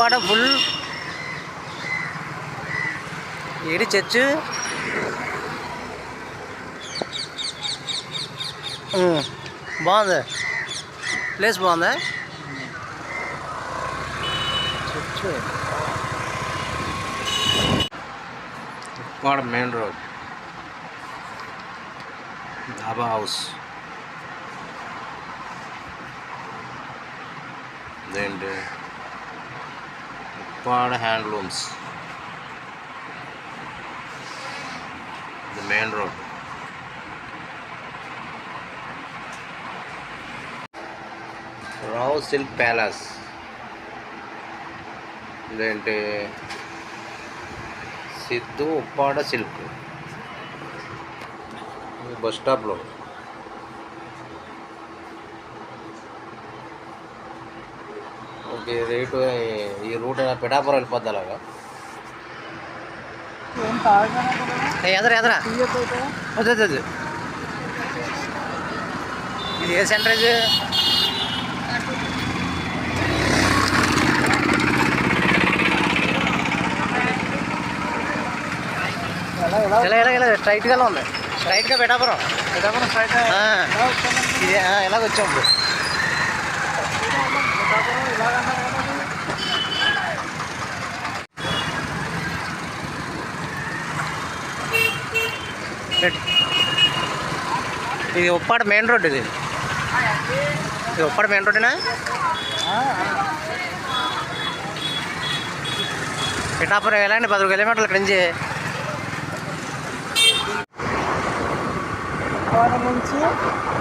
Uppada full. ఏడి church? బాగుంది. Place బాగుందా? Church. Uppada main road. Dhaba house. ఇదేంటి? ఉప్పాడ హ్యాండ్లూమ్స్ ఇది main road Rao silk palace ఇదేంటి సిద్ధు ఉప్పాడ సిల్క్ ఇది బస్ స్టాప్లో రేటు ఈ రూట్ పిఠాపురం వెళ్ళిపోద్ది అలాగా. ఎదరా ఎదరా? వద్దు ఇది ఏ సెంటర్ ఇది? ఇలా ఇలా ఇలా స్ట్రైట్గా ఉంది. స్ట్రైట్గా పెట్టాపురం పిఠాపురం స్ట్రైట్ ఇలాగ వచ్చాం ఇప్పుడు ఇది ఉప్పాడ మెయిన్ రోడ్ ఇది. ఇది ఉప్పాడ మెయిన్ రోడ్డేనా పిఠాపురం వెళ్ళండి పది కిలోమీటర్ల ఇక్కడి నుంచి? నుంచి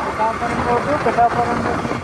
పిఠాపురం రోడ్డు పిఠాపురం నుంచి